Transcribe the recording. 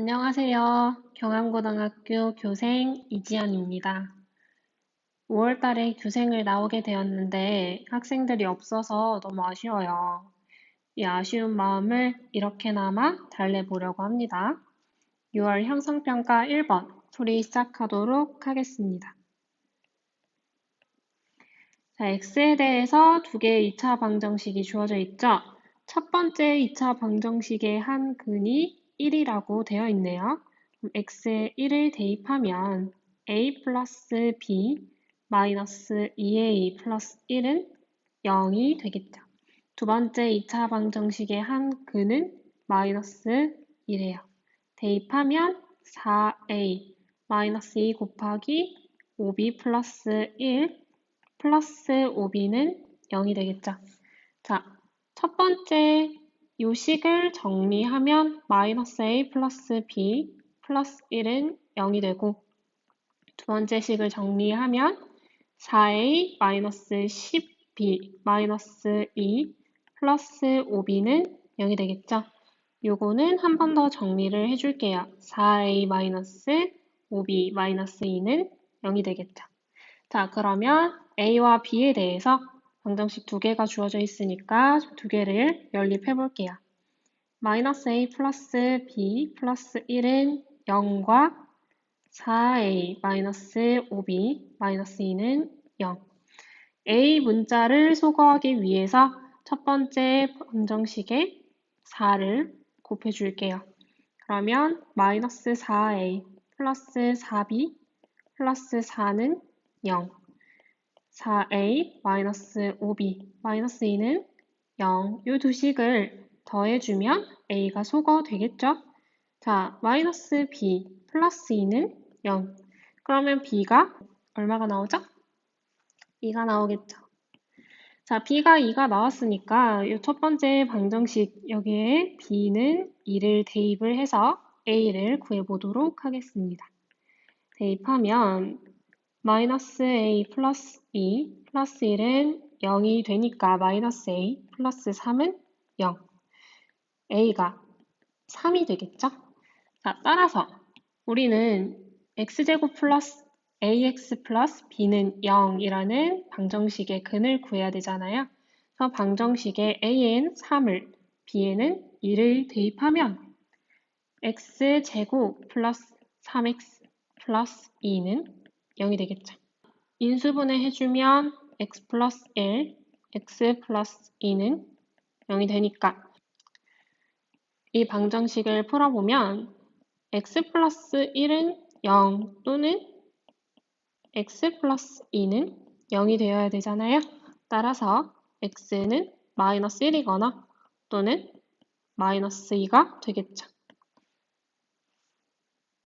안녕하세요. 경암고등학교 교생 이지연입니다. 5월 달에 교생을 나오게 되었는데 학생들이 없어서 너무 아쉬워요. 이 아쉬운 마음을 이렇게나마 달래보려고 합니다. 6월 형성평가 1번 풀이 시작하도록 하겠습니다. 자, x에 대해서 두 개의 2차 방정식이 주어져 있죠. 첫 번째 2차 방정식의 한 근이 1이라고 되어 있네요. x에 1을 대입하면 a 플러스 b 마이너스 2a 플러스 1은 0이 되겠죠. 두 번째 2차 방정식의 한 근은 마이너스 1이에요. 대입하면 4a 마이너스 2 곱하기 5b 플러스 1 플러스 5b는 0이 되겠죠. 자, 첫 번째 요식을 정리하면 마이너스 a 플러스 b 플러스 1은 0이 되고 두 번째 식을 정리하면 4a 마이너스 10b 마이너스 2 플러스 5b는 0이 되겠죠. 요거는 한 번 더 정리를 해줄게요. 4a 마이너스 5b 마이너스 2는 0이 되겠죠. 자, 그러면 A와 B에 대해서 방정식 두 개가 주어져 있으니까 두 개를 연립해 볼게요. 마이너스 A 플러스 B 플러스 1은 0과 4A 마이너스 5B 마이너스 2는 0. A 문자를 소거하기 위해서 첫 번째 방정식에 4를 곱해 줄게요. 그러면 마이너스 4A 플러스 4B 플러스 4는 0. 4a 마이너스 5b 마이너스 2는 0. 이 두 식을 더해주면 a가 소거되겠죠? 자, 마이너스 b 플러스 2는 0. 그러면 b가 얼마가 나오죠? 2가 나오겠죠. 자, b가 2가 나왔으니까 이 첫 번째 방정식 여기에 b는 2를 대입을 해서 a를 구해보도록 하겠습니다. 대입하면 마이너스 a 플러스 2 플러스 1은 0이 되니까 마이너스 a 플러스 3은 0. a가 3이 되겠죠? 자, 따라서 우리는 x제곱 플러스 ax 플러스 b는 0이라는 방정식의 근을 구해야 되잖아요. 그래서 방정식에 a엔 3을, b에는 2를 대입하면 x제곱 플러스 3x 플러스 2는 0이 되겠죠. 인수분해 해주면 x 플러스 1, x 플러스 2는 0이 되니까 이 방정식을 풀어보면 x 플러스 1은 0 또는 x 플러스 2는 0이 되어야 되잖아요. 따라서 x는 마이너스 1이거나 또는 마이너스 2가 되겠죠.